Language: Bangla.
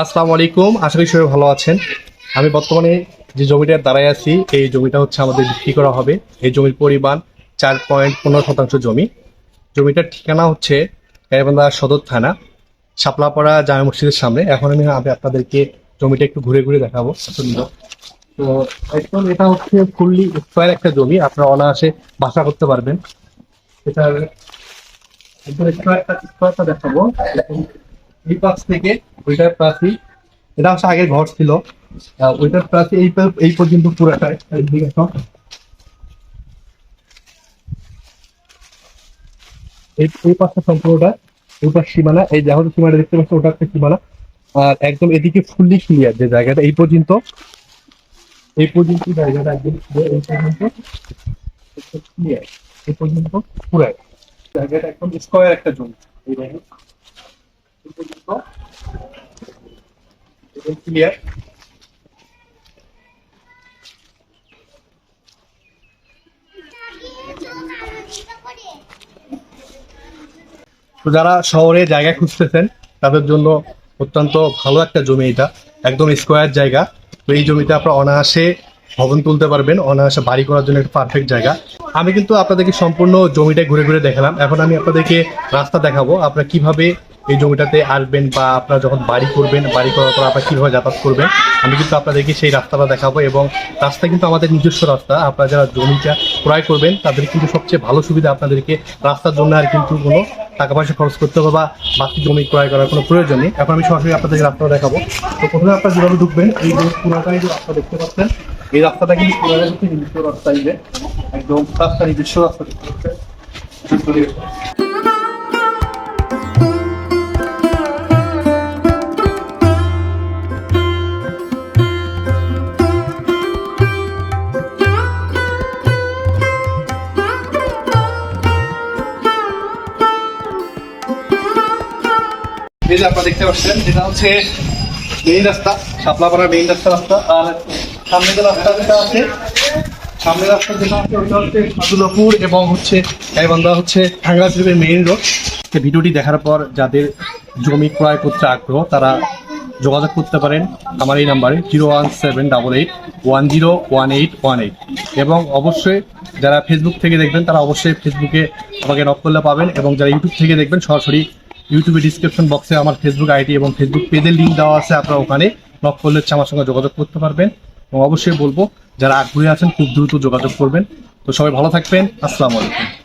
আসসালামু আলাইকুম, আশা করি সবাই ভালো আছেন। আমি বর্তমানে যে জমিটার দাঁড়ায় আছি, এই জমিটা হচ্ছে আমাদের বিক্রি করা হবে। এই জমির পরিমাণ চার পয়েন্ট পনেরো শতাংশ জমি। জমিটার ঠিকানা হচ্ছে গাইবান্ধা সদর থানা, শাপলাপাড়া জামা মসজিদের সামনে। এখন আমি আমি আপনাদেরকে জমিটা একটু ঘুরে ঘুরে দেখাবো। সুন্দর তো একদম এটা হচ্ছে ফুললি স্কোয়ার একটা জমি, আপনারা অনায়াসে বাসা করতে পারবেন। এটার একদম স্কোয়ারটা স্কোয়ারটা দেখাবো। এই পাশ থেকে ওইটার প্রাচী, এটা হচ্ছে আগের ঘর ছিল। ওইটার প্রাচী এই এই পর্যন্ত আসো। এই পাশটা সম্পূর্ণটা সীমানা, এই দেখো সীমানা দেখতে পাচ্ছ, ওটা একটা সীমানা। আর একদম এদিকে ফুললি ক্লিয়ার যে জায়গাটা, এই পর্যন্ত। এই পর্যন্ত জায়গাটা একদম এই পর্যন্ত ক্লিয়ার এই পর্যন্ত পুরাই। জায়গাটা একদম স্কোয়ার একটা জমি, এই তো যারা শহরে জায়গা খুঁজতেছেন, তাদের জন্য অত্যন্ত ভালো একটা জমি এটা, একদম স্কোয়ার জায়গা। তো এই জমিতে আপনারা অনায়াসে ভবন তুলতে পারবেন, অনায়াসে বাড়ি করার জন্য একটা পারফেক্ট জায়গা। আমি কিন্তু আপনাদেরকে সম্পূর্ণ জমিটা ঘুরে ঘুরে দেখালাম। এখন আমি আপনাদেরকে রাস্তা দেখাবো, আপনারা কীভাবে এই জমিটাতে আসবেন বা আপনারা যখন বাড়ি করবেন, বাড়ি করার পর আপনারা কীভাবে যাতায়াত করবেন, আমি কিন্তু আপনাদেরকে সেই রাস্তাটা দেখাবো এবং রাস্তা কিন্তু আমাদের নিজস্ব রাস্তা। আপনারা যারা জমিটা ক্রয় করবেন, তাদের কিন্তু সবচেয়ে ভালো সুবিধা আপনাদেরকে রাস্তার জন্য আর কিন্তু কোনো টাকা পয়সা খরচ করতে হবে বা বাকি জমি ক্রয় করার কোনো প্রয়োজন নেই। এখন আমি সরাসরি আপনাদেরকে রাস্তাটা দেখাবো। তো প্রথমে আপনারা যেভাবে ঢুকবেন, এই পুরাটাই যে রাস্তা দেখতে পাচ্ছেন, এই রাস্তাটা কিন্তু হচ্ছে নিজস্ব রাস্তা একদম রাস্তা নিজস্ব রাস্তা দেখতে পাচ্ছেন। আপনারা দেখতে পাচ্ছেন যেটা হচ্ছে মেইন রাস্তা মেইন রাস্তা রাস্তা। আর সামনে যে রাস্তা যেটা আছে রাস্তা যেটা আছে এবং হচ্ছে হচ্ছে শরীফের মেইন রোড ভিডিওটি দেখার পর যাদের জমি ক্রয় করতে আগ্রহ, তারা যোগাযোগ করতে পারেন আমার এই নাম্বারে zero one seven double eight one zero one eight one eight. এবং অবশ্যই যারা ফেসবুক থেকে দেখবেন, তারা অবশ্যই ফেসবুকে আমাকে নক করলে পাবেন এবং যারা ইউটিউব থেকে দেখবেন, সরাসরি ইউটিউবে ডিসক্রিপশন বক্সে আমার ফেসবুক আইডি এবং ফেসবুক পেজের লিঙ্ক দেওয়া আছে, আপনারা ওখানে নক করলে হচ্ছে আমার সঙ্গে যোগাযোগ করতে পারবেন। এবং অবশ্যই বলব, যারা আগ্রহী আছেন, খুব দ্রুত যোগাযোগ করবেন। তো সবাই ভালো থাকবেন, আসসালামু আলাইকুম।